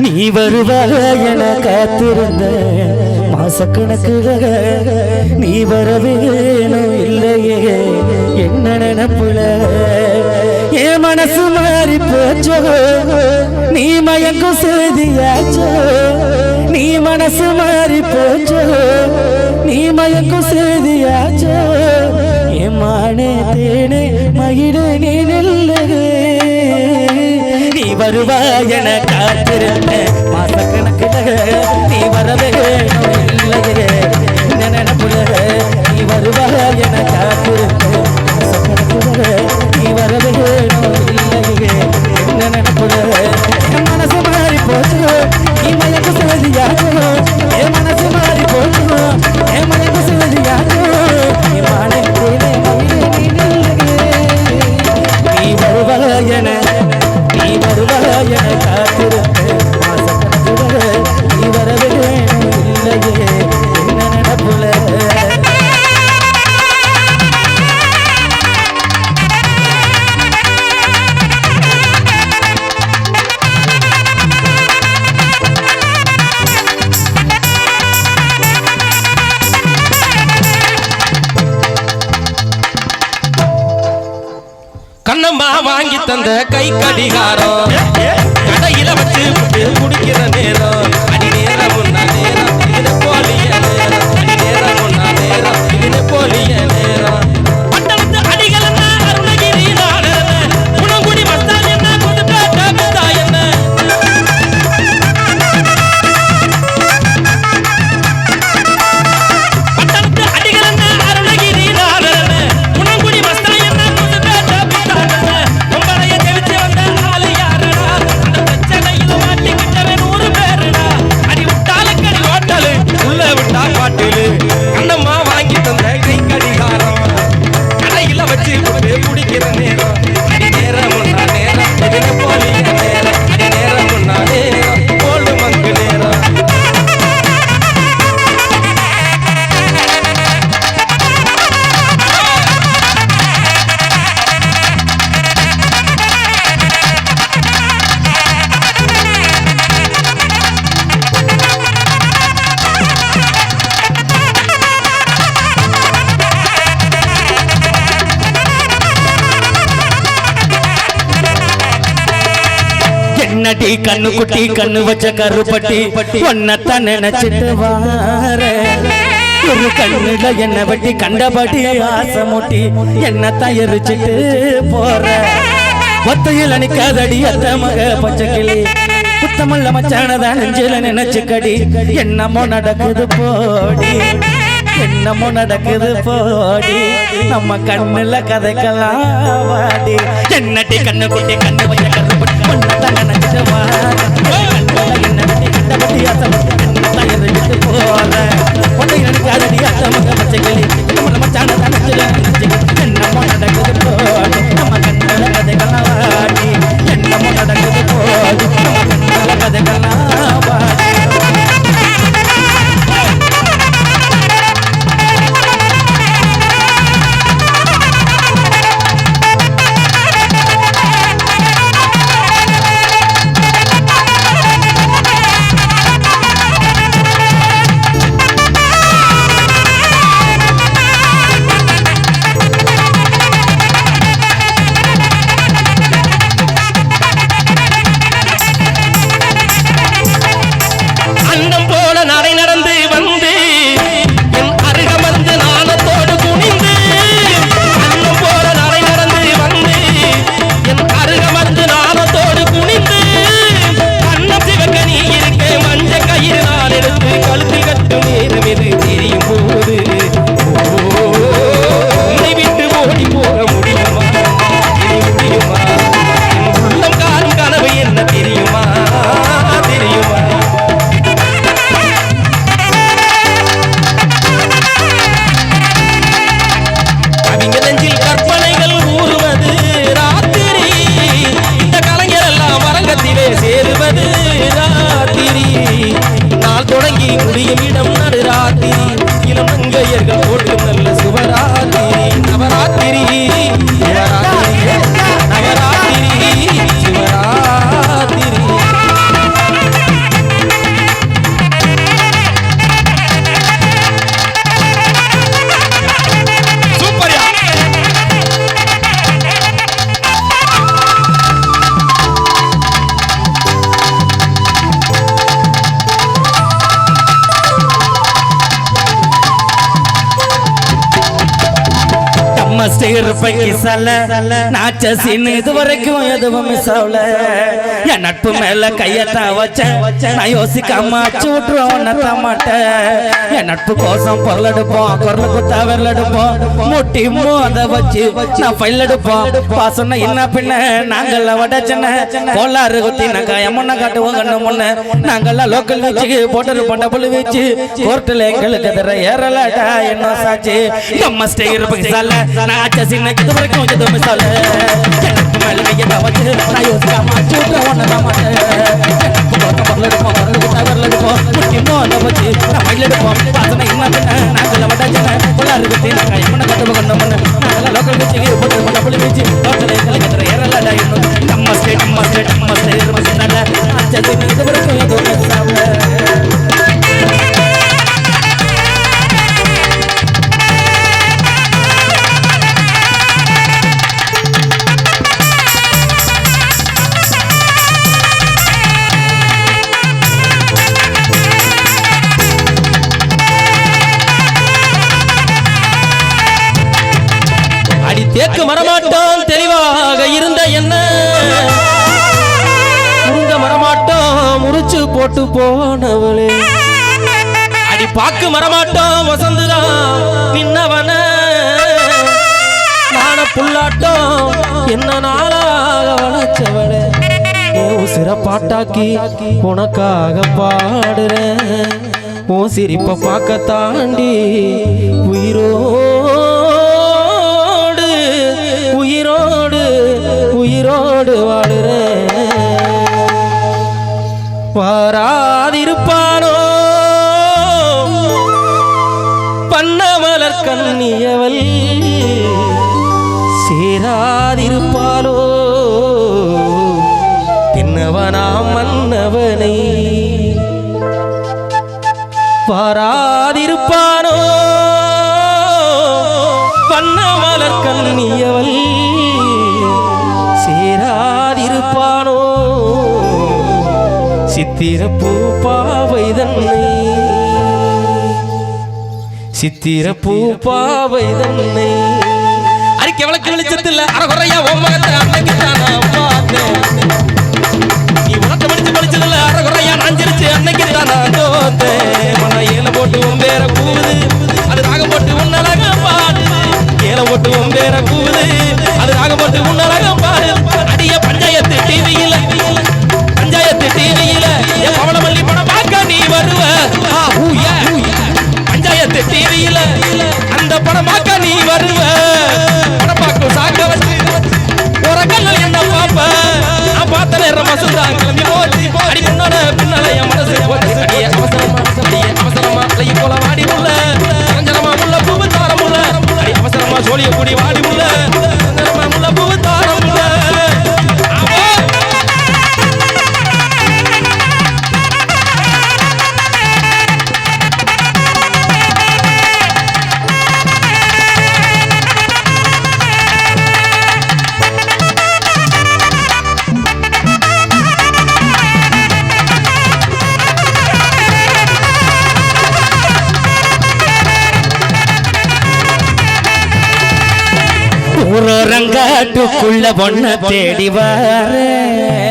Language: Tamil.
நீ வருவாக என காத்திருந்த மாசக்கணக்குக நீ வர இல்லையே. என்ன நினப்புல? என் மனசு மாறி போச்சோ? நீ மயக்கும் செய்தியாச்சோ நீ மனசு மாறி போச்சோ? நீ மயக்கும் செய்தியாச்சோ என் மானே தேனே மகிழ நீ நில்லது நீ வருவாய் என காத்திருந்த மாசக்கணக்கில் நீ வரவே இல்லையே. நினைப்புல நீ வருவாய் என கண்ணம்மா வாங்கி தந்த கை கடிகாரம் கடையில வச்சு குடிக்கிற நேரம். குட்டி கண்ணு குட்டி கண்ணு வச்ச கருப்பட்டி. ஒன்னத்தான் நினைச்சிட்டு வார. ஒரு கண்ணுல என்ன வட்டி கண்டபடி ஆசை மூட்டி என்னத்தான் எரிச்சிட்டு போற. ஒத்தையில் அணிக்காதடி அத்த மக பச்சை குத்தமல்ல மச்சானதான் நெஞ்சில நினைச்சுக்கடி. என்னமோ நடக்குது போடி. என்னமோ நடக்குது போடி. நம்ம கண்ணுல கதைக்கலாம் வாடி. என்னட்டி கண்ணு குட்டி கண்ணு வச்ச கருப்பட்டி ஒன்னத்தான் நினைச்சிட்டு என்ன நடக்குது போடி நம்ம கண்ணுல கதைக்கலாம் வாடி Yes. சல நாச்ச சீன் இது வரைக்கும் எதுவும் மிஸ் ஆகல என் நட்பு மேல கையத்தான் வச்ச நான் யோசிக்காம அச்சு விட்டுருவோம் மாட்டேன். என் நட்பு கோசம் பொருள் எடுப்போம் குரல் குத்தா விரல் எடுப்போம். முட்டி மோத வச்சு நான் ஃபைல் எடுப்போம். பாசன என்ன பின்ன நாங்கள் வடச்சன கோளாறு குத்தி நாங்க எம்மண்ண காட்டுவோம் கண்ணு முன்ன. நாங்கெல்லாம் லோக்கல் வச்சு போட்டு பண்ட புள்ளி வச்சு. கோர்ட்டில் எங்களுக்கு எதிர ஏறலடா என்ன சாச்சு நம்ம ஸ்டே இருப்பீங்க சால நான் ஆச்ச சின்ன இது வரைக்கும் எதுவும் சால எனக்கு மேல கையை தான் வச்சு நான் யோசிக்காம அச்சு விட்டு ஒன்னதான் மாட்டேன் எனக்கு பக்கம் வரல எடுப்போம் வரல குத்தா வரல எடுப்போம் முட்டி மோத வச்சு நான் ஃபைல் எடுப்போம் பாசன என்ன பின்ன நாங்கள் வடச்சன கோளாறு குத்தி நாங்க எம்மண்ண காட்டுவோம் கண்ணு முன்ன லோக்கல் வச்சு போட்டு பண்ட புள்ளி வச்சு நம்ம ஸ்டேட் நம்ம ஸ்டேட் நம்ம இது வரைக்கும் எதுவும் ஏக்கு மரமாட்டோம் தெளிவாக இருந்த என்ன? முருங்க மரமாட்டோம் முறிச்சு போட்டு போனவளே. அடி பாக்கு மரமாட்டோம் வசந்துதான் நின்னவன நான புல்லாட்டம் என்ன நாளாக வளர்ச்சவளே. சிறப்பாட்டாக்கி உனக்காக பாடுறேன். உன் சிரிப்பை பார்க்க தாண்டி உயிரோ உயிரோடு வாடுறேன் வாராதிருப்பானோ? பண்ணமலர் கண்ணியவள் சேராதிருப்பாளோ? தின்னவனா மன்னவனை? வாராதிருப்பான் சித்திரப்பூ பாவை தன்னை. சித்திரப்பூ பாவை தன்னை. அறிக்கை விளக்கு வெளிச்சத்தில் அறகுறையா உன் அன்னைக்கு தான் பார்த்தேன். நீ உனக்கு படிச்சு படிச்சதில்ல அறகுறையா நஞ்சிருச்சு அன்னைக்கு தான் நான் தோத்தேன். மன ஏல போட்டு உன் பேர கூவுது காட்டுக்குள்ள பொண்ண தேடி வர.